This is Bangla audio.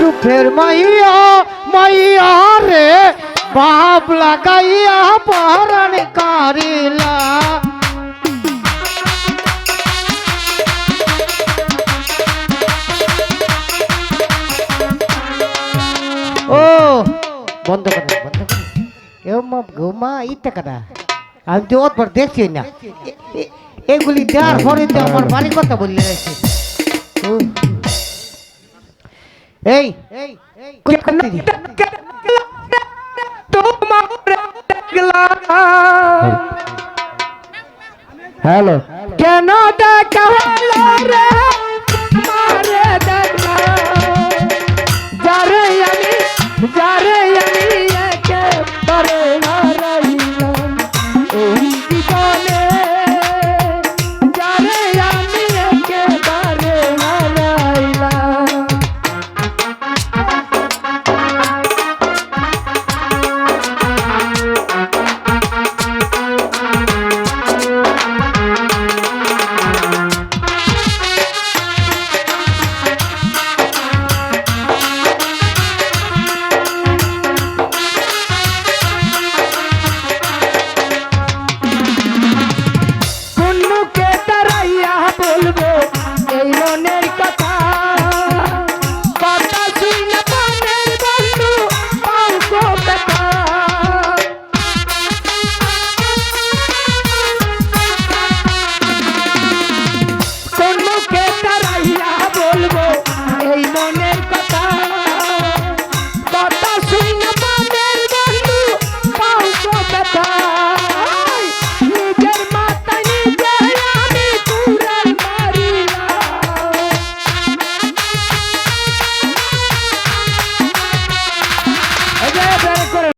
রূপের মাইয়া মাইয়া রে বাপ লাগাইয়া পহরণ কারিলা। ও, বন্ধ করে, বন্ধ ঘুমা ইটা কাদা আমি তো অতবার দেখছি না। এগুলি দেওয়ার পরে তো আমার বাড়ি কথা বললে গেছে এই এই এই কই করতে দি? হ্যালো কেন দেখা হলো রে ta